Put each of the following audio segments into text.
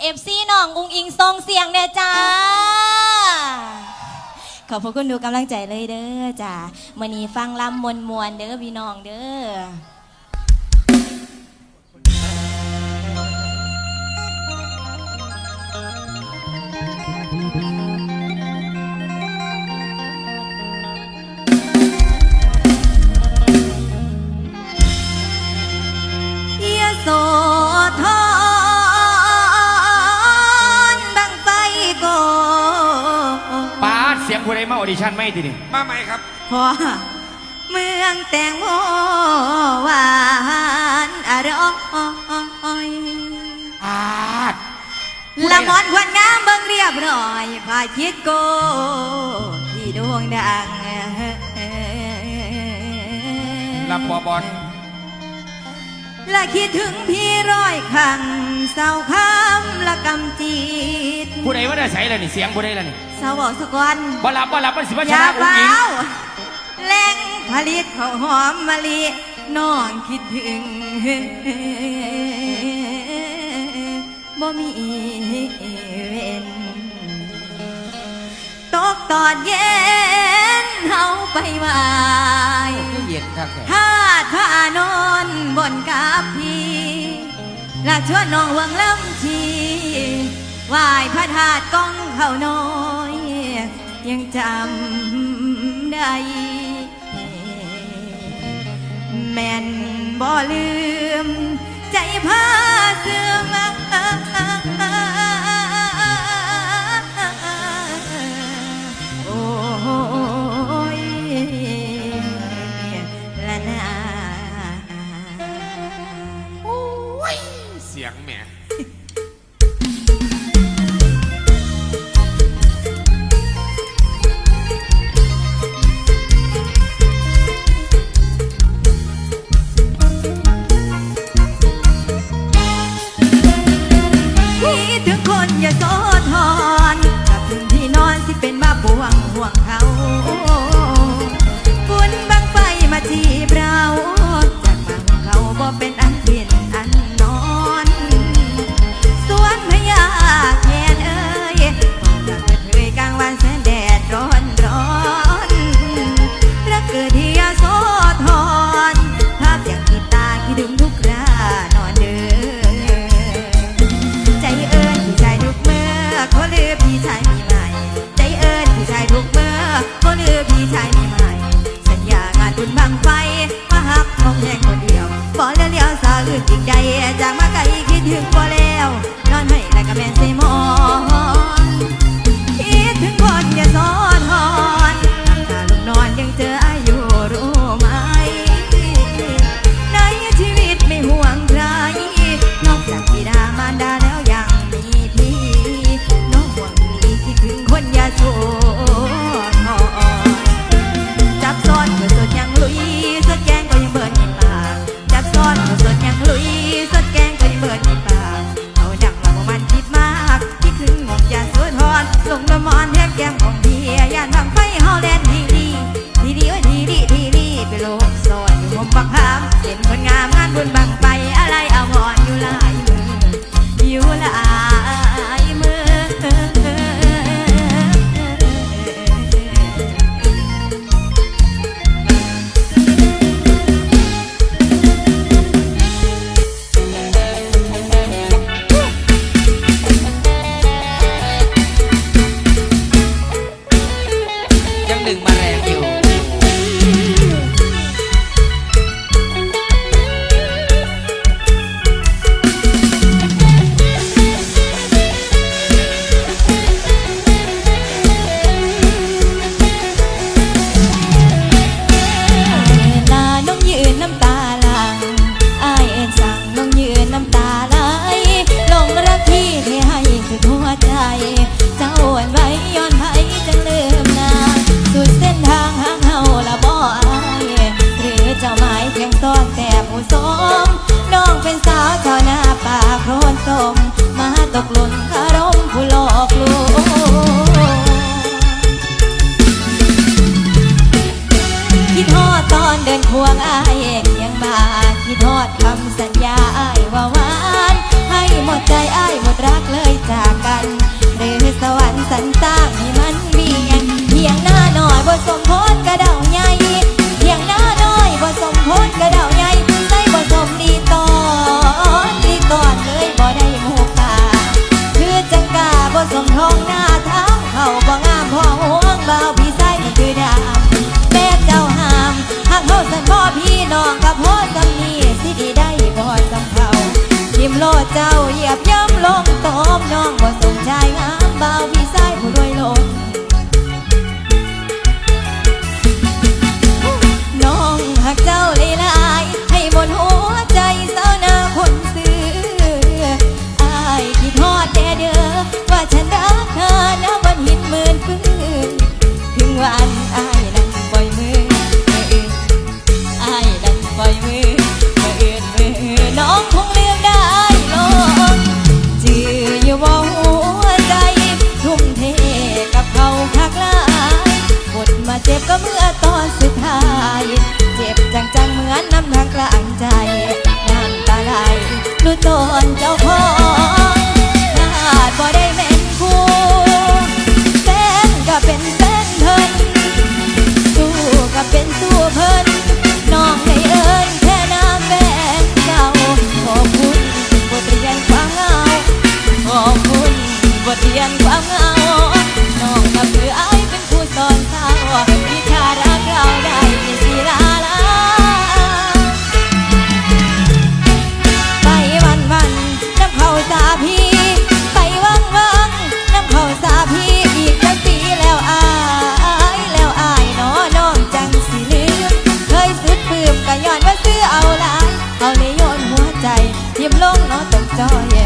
เอฟซีน้องอุงอิงทรงเสียงเด้อจ้า ขอบพระคุณดูกำลังใจเลยเด้อจ้ามื่อนี้ฟังลำมวนมวนๆเด้อพี่น้องเด้อ มาออดิชั่นไม่ทีนี่มาไหมครับ พอเมืองแตงโมหวานอร่อยป้าดละมอนควันงามเบิ่งเรียบร้อยพาคิดโก ที่ดวงดังลำบอบอล และคิดถึงพี่ร้อยขังเศร้าคำละกำจีดผู้ใดว่าได้ใส่ละนี่เสียงผู้ใดละนี่เศร้าบอกสะก่อนบ่รับบ่รับมันสิมาอชย่านะอุ้งเฝ้าอิงแหล่งผลิตข้าวหอมมะลิน้องคิดถึงบ่มีเว้นตกตอนเย็นเฮาไปไหว คือเย็นครับแกถ้า ถ้านอนบนกับพี่และชวนน้องเวังลำชีไหวายพระธาตุก้องเขาน้อย ยังจำได้ แม่นบ่ลืม ใจพาเสื่อม เอาเลยโยนหัวใจทิ่มลงเน้อตกจอย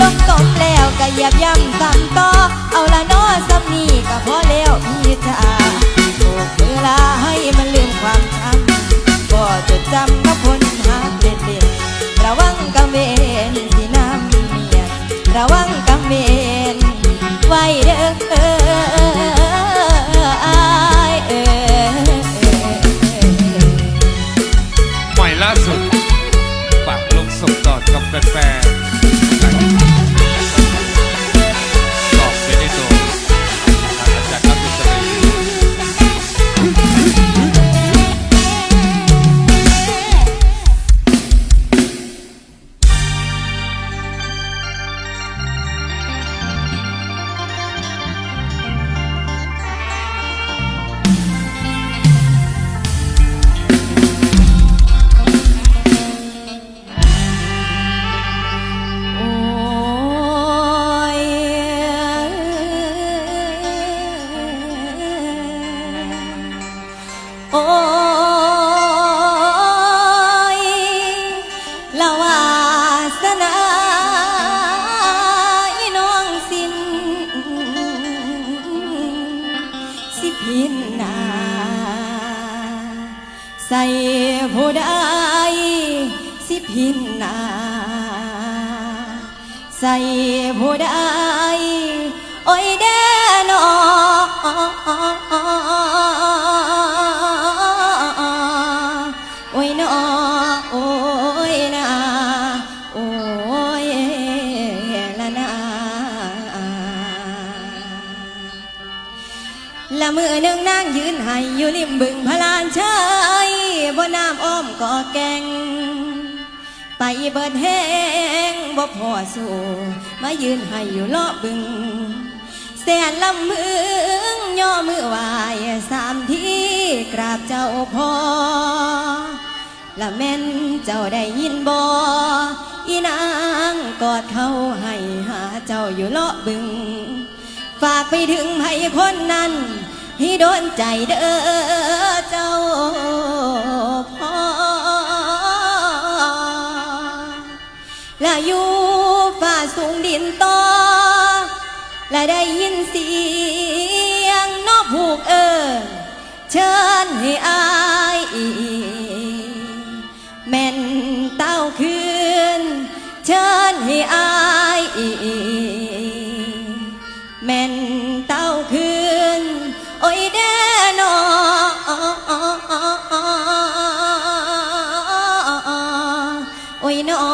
ลงตมแล้วก็เหยียบย่ำซ้ำต่อเอาละเนอซ้ำนี่ก็พอแล้วพี่จ๋าโบกเวลาให้มันลืมความช้ำก็จดจำกับคนหาเล่นเล่นๆระวังกังเวนสิน้ำเมียระวังกังเวนไว้เด้อ ใส่ผู้ใดสิพินนาใส่ผู้ใดโอ้ยเด้อนอโอ้ยนอโอ้ยนาโอ้ยละนาละมือหนึ่งนางยืนให้อยู่ริมบึงพลานชัย บนน้ำอ้อมก่อแกงไปเบิดแห้งบ่พอสู่มายืนให้อยู่เลาะบึงแสนลำมึงย่อมือไหวสามทีกราบเจ้าพ่อละแม่นเจ้าได้ยินบ่อีนางกอดเขาให้หาเจ้าอยู่เลาะบึง ฝากไปถึงให้คนนั้นให้โดนใจเด้อเจ้า อยู่ฝ่าสูงดินต่อ และได้ยินเสียงนอกผูกเอิญเชิญให้อายอีแม่นเต้าคืน เชิญให้อายอีแม่นเต้าคืน โอ้ยแด่นอโอ้ยนอ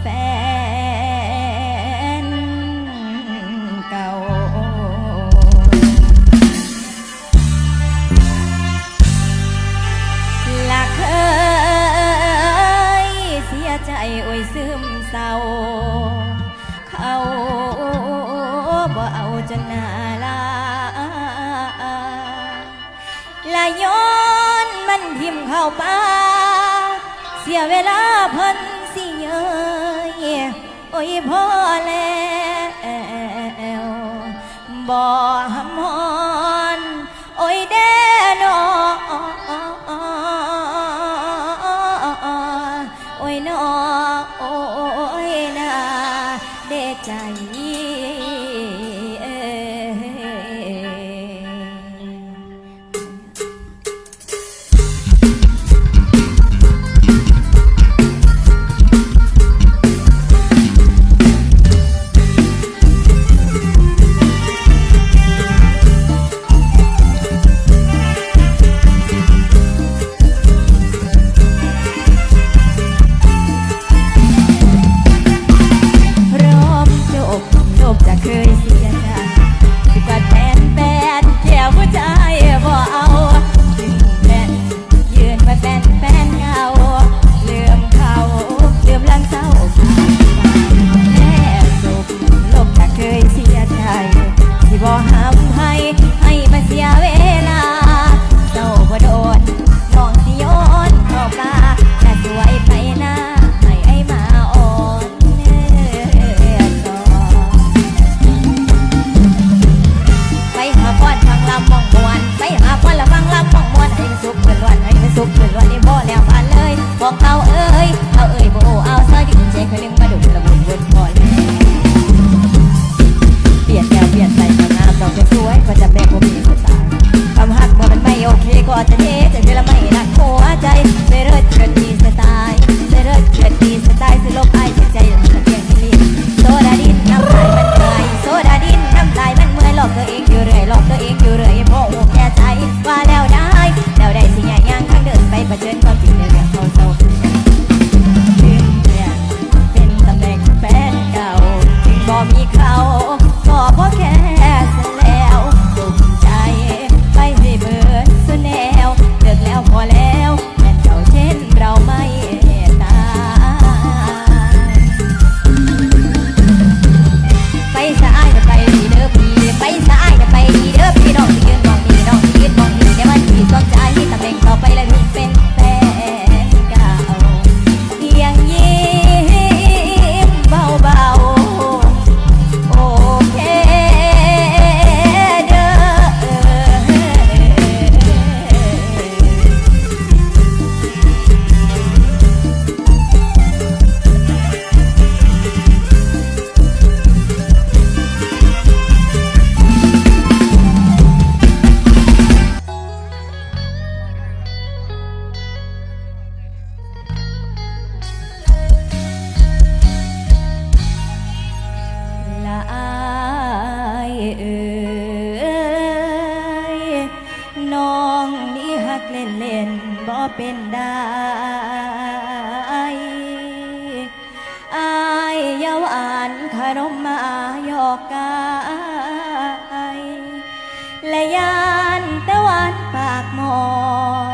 แฟน หมหอน โอ้ยแด่นอ ละมองมวนไปหาพ่อละฟังรับมองมวนให้มันสุกเกินวันให้มันสุกเกินวันนี่บ่แล้วผ่านเลยบอกเอาเอ้ยเอาเอ้ยโบเอาซอยดินเชคเคยเลี้ยงมาดูละบุญบุญพอเลยเปลี่ยนแนวเปลี่ยนใจงามดอกจะสวยก็จะแม่ผมมีคนตายคำหักมันไม่โอเคก็จะเท รมมาหยอกกายและยานตะวันปากหมอน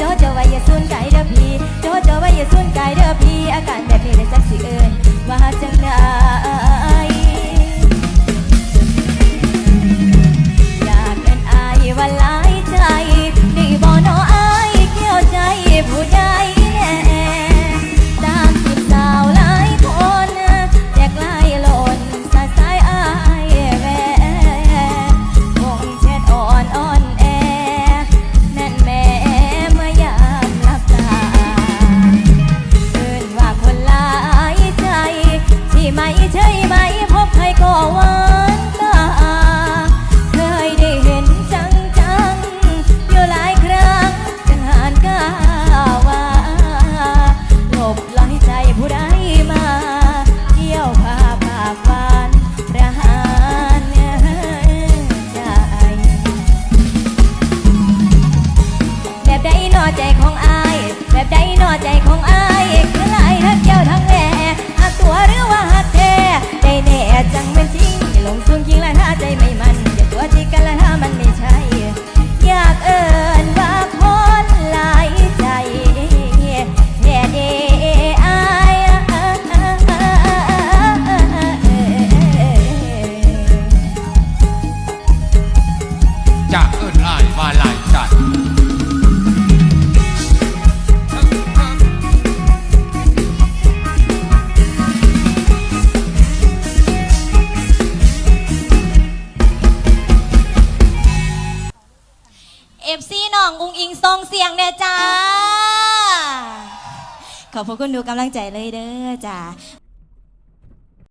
โจโจไว้อย่าสุนไกลเด้อพี่โจโจไว้อย่าสุนไกลเด้อพี่อาการแบบนี้เลยสักสิเอิญว่าจังได้ ไม่พบใครก็ว่า กำลังใจเลยเด้อจ้า